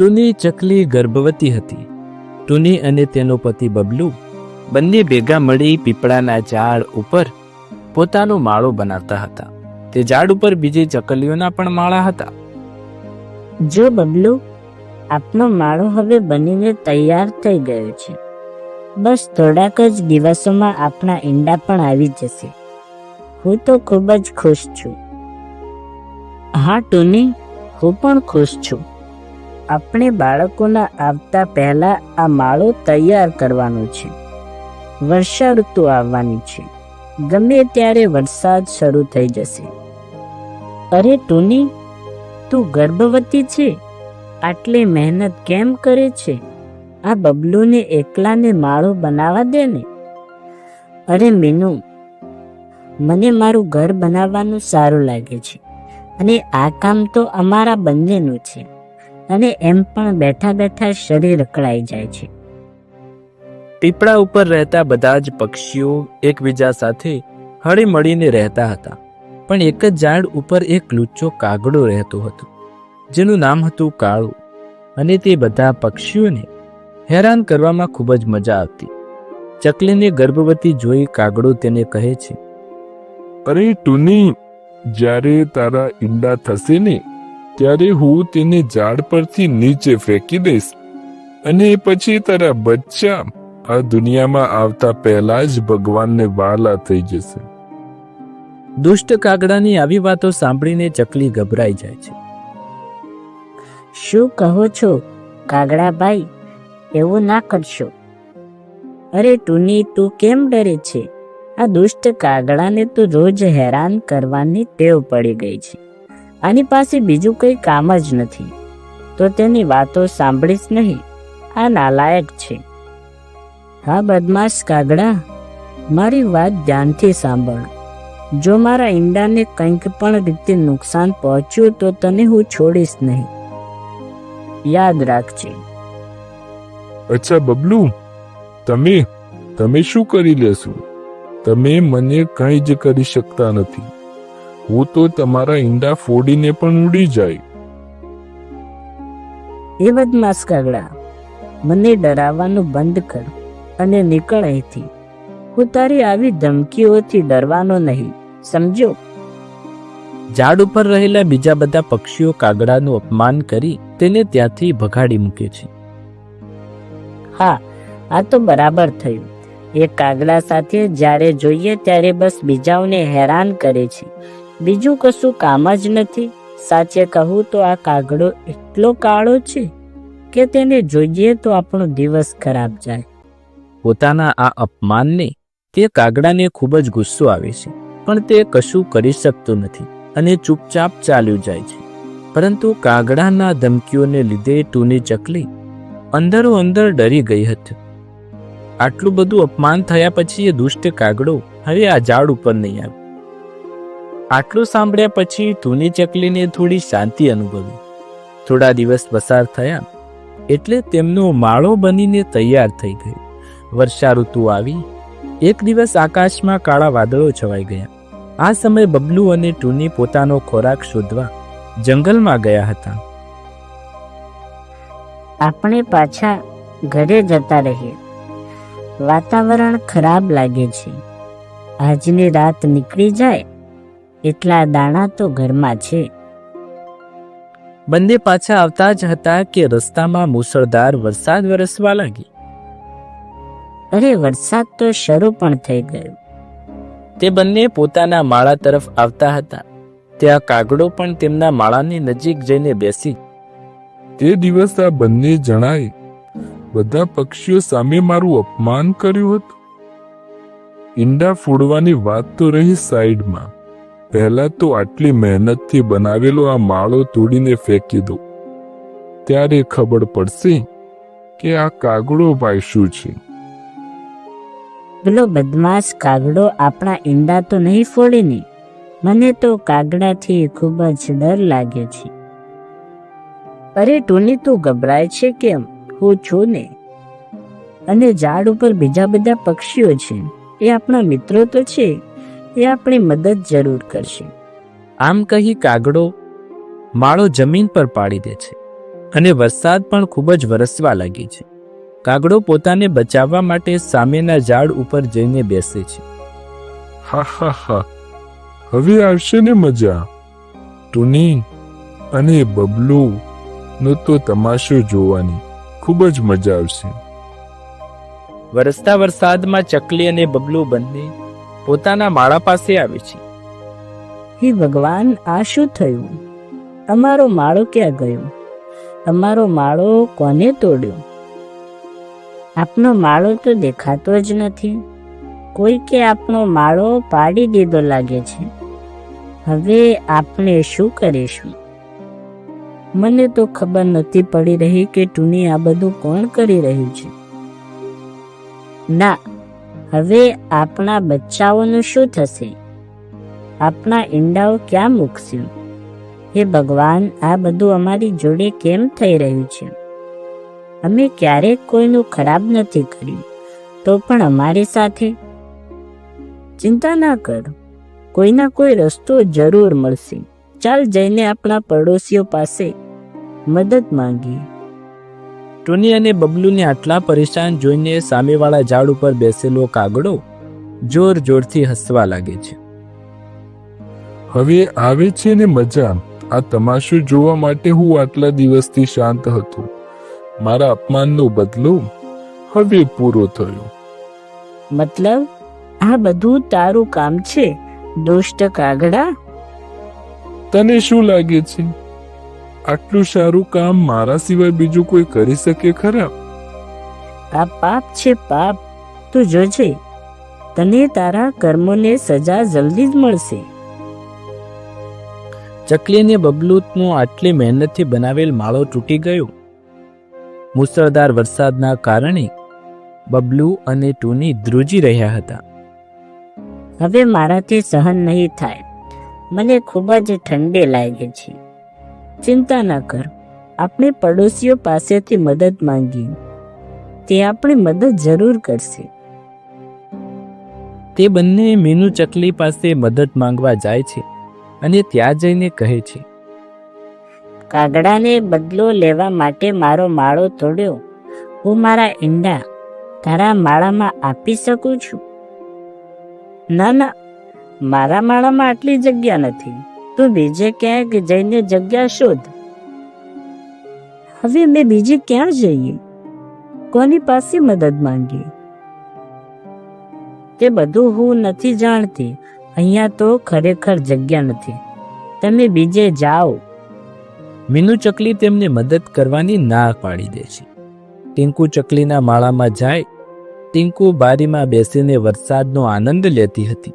ટુની ચકલી ગર્ભવતી હતી. ટુની અને તેનો પતિ બબલુ બંને ભેગા મળી પીપળાના ઝાડ ઉપર પોતાનો માળો બનાવતા હતા. તે ઝાડ ઉપર બીજી ચકલીઓના પણ માળા હતા. જો બબલુ, આપનો માળો હવે બનીને તૈયાર થઈ ગયો છે. બસ થોડાક જ દિવસોમાં આપણા ઈંડા પણ આવી જશે. હું તો ખૂબ જ ખુશ છું. હા, ટુની, હું પણ ખુશ છું. આપણે બાળકોના આવતા પહેલા આ માળો તૈયાર કરવાનો છે. વર્ષા ઋતુ આવવાની છે. ગમે ત્યારે વરસાદ શરૂ થઈ જશે. અરે ટુની, તું ગર્ભવતી છે? આટલી મહેનત કેમ કરે છે? આ બબલુને એકલાને માળો બનાવવા દે ને? અરે મીનુ, મને મારું ઘર બનાવવાનું સારું લાગે છે. અને આ કામ તો અમારા બંનેનું છે. અને એમ પણ બેઠા બેઠા શરીર અકળાઈ જાય છે. પીપળા ઉપર રહેતા બધા જ પક્ષીઓ એકબીજા સાથે હળી મળીને રહેતા હતા. પણ એક જ ઝાડ ઉપર એક લુચ્ચો કાગડો રહેતો હતો જેનું નામ હતું કાળું. અને તે બધા પક્ષીઓને હેરાન કરવામાં ખૂબ જ મજા આવતી. ચકલીને ગર્ભવતી જોઈ કાગડો તેને કહે છે અરે ટુની જ્યારે તારા ઈંડા થશે ને ત્યારે હું તેને ઝાડ પરથી નીચે ફેંકી દઈશ અને પછી તારા બચ્ચા આ દુનિયામાં આવતા પહેલા જ ભગવાનને વાલા થઈ જશે. દુષ્ટ કાગડાની આવી વાતો સાંભળીને ચકલી ગભરાઈ જાય છે. શું કહો છો કાગડાભાઈ એવું ના કરશો. અરે ટુની તું કેમ ડરે છે? આ દુષ્ટ કાગડાને તો રોજ હેરાન કરવાની ટેવ પડી ગઈ છે. આની પાસે બીજું કંઈ કામ જ નથી. તો તેની વાતો સાંભળીશ નહીં. આ નાલાયક છે. હા, બદમાશ કાગડા. મારી વાત ધ્યાનથી સાંભળ. જો મારા ઈંડાને કંઈક પણ રીતે નુકસાન પહોંચ્યું તો તને હું છોડીશ નહીં. યાદ રાખજે. અચ્છા, બબલુ. તમે તમે શું કરી લેશો? તમે મને કંઈ જ કરી શકતા નથી. હું તો તમારા ઈંડા ફોડીને પણ ઉડી જાય. એ બદમાશ કાગડા મને ડરાવવાનું બંધ કર અને નીકળ અહીંથી. હું તારી આવી ધમકીઓથી ડરવાનો નહીં સમજો? ઝાડ ઉપર રહેલા બીજા બધા પક્ષીઓ કાગડાનું અપમાન કરી તેને ત્યાંથી ભગાડી મૂકે છે. હા આ તો બરાબર થયું. એ કાગડા સાથે જ્યારે જોઈએ ત્યારે બસ બીજાઓને હેરાન કરે છે. બીજું કશું કામ જ નથી. સાચે કહું તો આ કાગડો એટલો કાળો છે કે તેને જોઈએ તો આપણો દિવસ ખરાબ જાય. પોતાના આ અપમાનને તે કાગડાને ખૂબ જ ગુસ્સો આવે છે, પણ તે કશું કરી શકતો નથી અને ચૂપચાપ ચાલ્યું જાય છે. પરંતુ કાગડાના ધમકીઓને લીધે ટૂની ચકલી અંદરો અંદર ડરી ગઈ હતી. આટલું બધું અપમાન થયા પછી એ દુષ્ટ કાગડો હવે આ ઝાડ ઉપર નહીં આવે. આટલું સાંભળ્યા પછી ધૂની ચકલીને થોડી શાંતિ અનુભવી. થોડા દિવસ પસાર થયા એટલે તેમનો માળો બનીને તૈયાર થઈ ગયો. વર્ષા ઋતુ આવી. એક દિવસ આકાશમાં કાળા વાદળો છવાઈ ગયા. આ સમયે બબલુ અને ટુની પોતાનો ખોરાક શોધવા જંગલમાં ગયા હતા. આપણે પાછા ઘરે જતા રહીએ. વાતાવરણ ખરાબ લાગે છે. આજની રાત નીકળી જાય એટલા દાણા તો ઘરમાં છે. બંને પાછા આવતા જ હતા કે રસ્તામાં મુસળધાર વરસાદ વરસવા લાગી. અરે વરસાદ તો શરૂ પણ થઈ ગયો. તે બંને પોતાના માળા તરફ આવતા હતા. ત્યાં કાગડો પણ તેમના માળાની નજીક જઈને બેસી. તે દિવસ આ બંને જણાએ બધા પક્ષીઓ સામે મારું અપમાન કર્યું હતું. ઈંડા ફોડવાની વાત તો રહી સાઈડમાં. પહેલા તો આટલી મહેનતથી બનાવેલો આ માળો તોડીને ફેંકી દો. ત્યારે ખબર પડશે કે આ કાગડો ભાઈ શું છે. પેલો બદમાશ કાગડો આપણા ઈંડા તો નહીં ફોડે ને મને તો કાગડાથી ખૂબ જ ડર લાગે છે. અરે ટોની, તું ગભરાય છે કેમ? હું છું ને? અને ઝાડ ઉપર બીજા બધા પક્ષીઓ છે. એ આપણા મિત્રો તો છે? એ આપણી મદદ જરૂર કરશે. આમ કહી કાગડો માળો જમીન પર પાડી દે છે અને વરસાદ પણ ખૂબ જ વરસવા લાગી છે. કાગડો પોતાને બચાવવા માટે સામેના ઝાડ ઉપર જઈને બેસે છે. હા હા હા. હવે આવશે ને મજા. ટુની અને બબલુ નો તો તમાશો જોવાની ખૂબ જ મજા આવશે. વરસતા વરસાદમાં ચકલી અને બબલું બંને પોતાના માળા પાસે આવે છે. હે ભગવાન, આ શું થયું? અમારો માળો ક્યાં ગયો? અમારો માળો કોને તોડ્યો? આપનો માળો તો દેખાતો જ નથી. કોઈ કે આપનો માળો પાડી દીધો લાગે છે. હવે આપણે શું કરીશું? મને તો ખબર નથી પડી રહી કે ટુની આ બધું કોણ કરી રહ્યું છે. ના હવે આપણા બચ્ચાઓનું શું થશે? આપણા ઈંડાઓ ક્યાં મૂકશું? હે ભગવાન, આ બધું અમારી જોડે કેમ થઈ રહ્યું છે? અમે ક્યારેક કોઈનું ખરાબ નથી કર્યું, તો પણ અમારી સાથે? ચિંતા ના કર, કોઈના કોઈ રસ્તો જરૂર મળશે. ચાલ જઈને આપણા પડોશીઓ પાસે મદદ માંગીએ. ટોની અને બબલુને આટલા પરેશાન જોઈને સામેવાળા ઝાડ ઉપર બેસેલો કાગડો જોર જોરથી હસવા લાગે છે. હવે આવે છે ને મજા. આ તમાશો જોવા માટે હું આટલા દિવસથી શાંત હતો. મારા અપમાનનો બદલો હવે પૂરો થયો. મતલબ આ બધું તારું કામ છે? દુષ્ટ કાગડા? તને શું લાગે છે? આટલું સારું કામ મારા સિવાય બીજું કોઈ કરી શકે ખરા? આ પાપ છે પાપ. તું જોજે. તને તારા કર્મોને સજા જલ્દી જ મળશે. ચકલી અને બબલુનું આટલી મહેનતથી બનાવેલ માળો તૂટી ગયો. મુસળધાર વરસાદના કારણે બબલુ અને ટુની ધ્રુજી રહ્યા હતા. હવે મારાથી સહન નહીં થાય. મને ખૂબ જ ઠંડી લાગે છે. ચિંતા ના કર. આપણે પડોશીઓ પાસેથી મદદ માંગી તે આપણી મદદ જરૂર કરશે. તે બંને મીનુ ચકલી પાસે મદદ માંગવા જાય છે અને ત્યાં જઈને કહે છે કાગડાને બદલો લેવા માટે મારો માળો તોડ્યો. હું મારા ઈંડા તારા માળામાં આપી શકું છું? ના ના. મારા માળામાં આટલી જગ્યા નથી. તું બીજે ક્યાંક જઈને જગ્યા શોધ. હવે મેં બીજે ક્યાં જઈએ? કોની પાસે મદદ માંગીએ? તે બધું હું નથી જાણતી. અહીંયા તો ખરેખર જગ્યા નથી. તમે બીજે જાઓ. મીનુ ચકલી તેમને મદદ કરવાની ના પાડી દે છે. ટીંકુ ચકલીના માળામાં જાય. ટીંકુ બારીમાં બેસીને વરસાદનો આનંદ લેતી હતી.